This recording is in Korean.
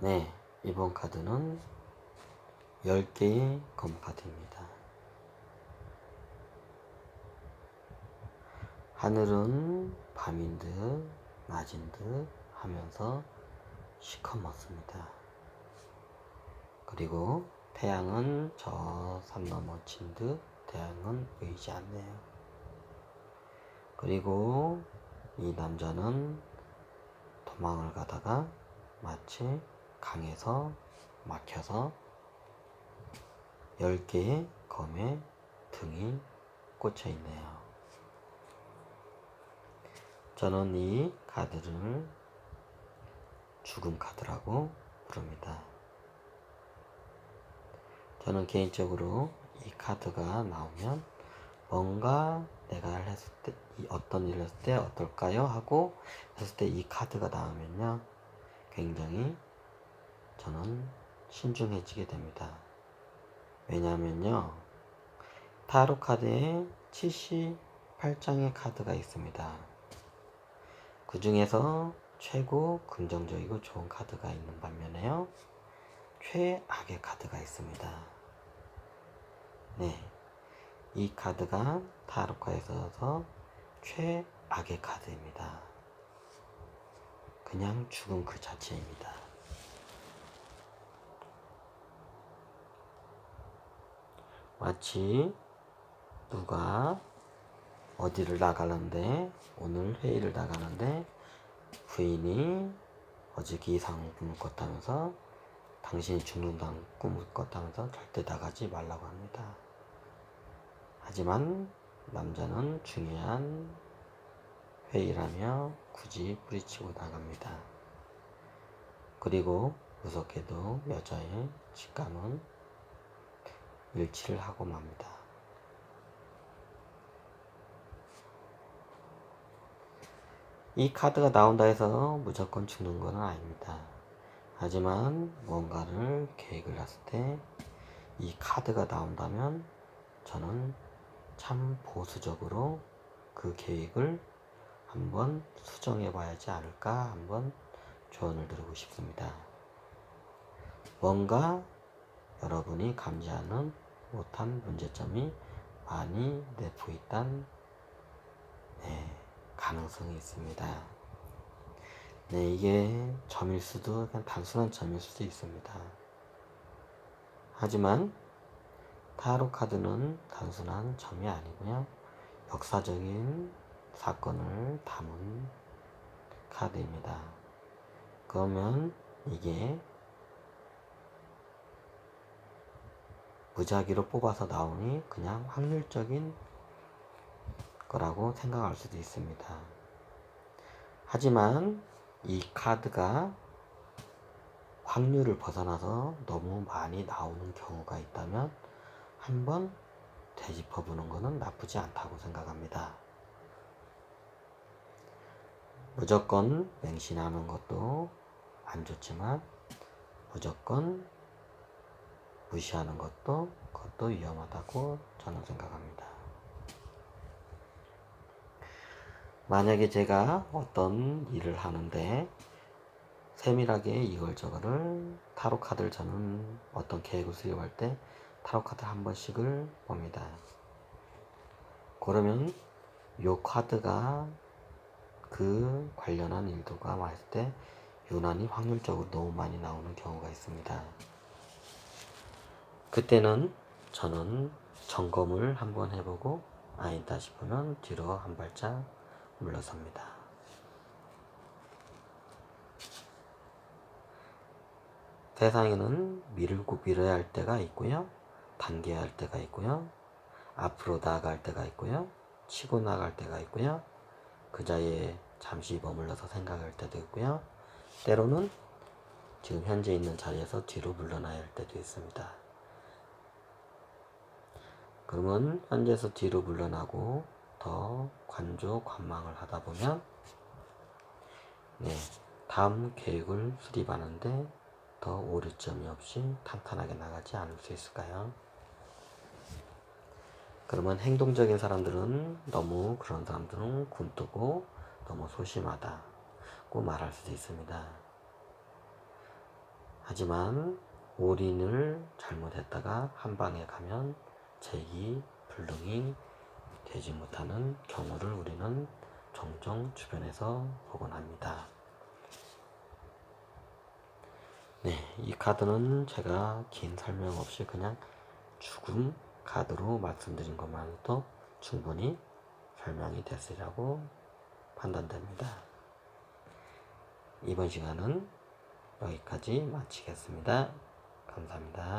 네, 이번 카드는 10개의 검카드입니다. 하늘은 밤인 듯, 낮인 듯 하면서 시커멓습니다. 그리고 태양은 저 산 넘어 친듯 태양은 보이지 않네요. 그리고 이 남자는 도망을 가다가 마치 강에서 막혀서 10개의 검의 등이 꽂혀 있네요. 저는 이 카드를 죽음 카드라고 부릅니다. 저는 개인적으로 이 카드가 나오면 뭔가 내가 했을 때, 이 어떤 일을 했을 때 어떨까요? 하고 했을 때 이 카드가 나오면요. 굉장히 저는 신중해지게 됩니다. 왜냐면요. 타로 카드에 78장의 카드가 있습니다. 그 중에서 최고 긍정적이고 좋은 카드가 있는 반면에요. 최악의 카드가 있습니다. 네. 이 카드가 타로카에서 최악의 카드입니다. 그냥 죽음 그 자체입니다. 마치 누가 어디를 나가는데 오늘 회의를 나가는데 부인이 어제 기상을 꿈을 꿨다면서 당신이 죽는다는 꿈을 꿨다면서 절대 나가지 말라고 합니다. 하지만 남자는 중요한 회의라며 굳이 뿌리치고 나갑니다. 그리고 무섭게도 여자의 직감은 일치를 하고 맙니다. 이 카드가 나온다 해서 무조건 죽는 것은 아닙니다. 하지만 뭔가를 계획을 했을 때 이 카드가 나온다면 저는 참 보수적으로 그 계획을 한번 수정해 봐야지 않을까 한번 조언을 드리고 싶습니다. 뭔가 여러분이 감지하는 못한 문제점이 많이 내포 있단 네, 가능성이 있습니다. 네, 이게 점일 수도 그냥 단순한 점일 수도 있습니다. 하지만 타로 카드는 단순한 점이 아니고요. 역사적인 사건을 담은 카드입니다. 그러면 이게 무작위로 뽑아서 나오니 그냥 확률적인 거라고 생각할 수도 있습니다. 하지만 이 카드가 확률을 벗어나서 너무 많이 나오는 경우가 있다면 한번 되짚어 보는 것은 나쁘지 않다고 생각합니다. 무조건 맹신하는 것도 안 좋지만 무조건 무시하는 것도 그것도 위험하다고 저는 생각합니다. 만약에 제가 어떤 일을 하는데 세밀하게 이걸 저거를 타로 카드를 저는 어떤 계획을 수립할 때 타로 카드 한 번씩을 봅니다. 그러면 요 카드가 그 관련한 일도가 왔을 때 유난히 확률적으로 너무 많이 나오는 경우가 있습니다. 그때는 저는 점검을 한번 해보고 아니다 싶으면 뒤로 한 발짝 물러섭니다. 세상에는 밀고 밀어야 할 때가 있고요. 당겨야 할 때가 있고요. 앞으로 나아갈 때가 있고요. 치고 나갈 때가 있고요. 그 자리에 잠시 머물러서 생각할 때도 있고요. 때로는 지금 현재 있는 자리에서 뒤로 물러나야 할 때도 있습니다. 그러면 현재에서 뒤로 물러나고 더 관조 관망을 하다 보면 네, 다음 계획을 수립하는데 더 오류점이 없이 탄탄하게 나가지 않을 수 있을까요? 그러면 행동적인 사람들은 너무 그런 사람들은 굼뜨고 너무 소심하다고 말할 수도 있습니다. 하지만 올인을 잘못했다가 한 방에 가면 제기 불능이 되지 못하는 경우를 우리는 종종 주변에서 보곤 합니다. 네, 이 카드는 제가 긴 설명 없이 그냥 죽음 카드로 말씀드린 것만으로도 충분히 설명이 됐으리라고 판단됩니다. 이번 시간은 여기까지 마치겠습니다. 감사합니다.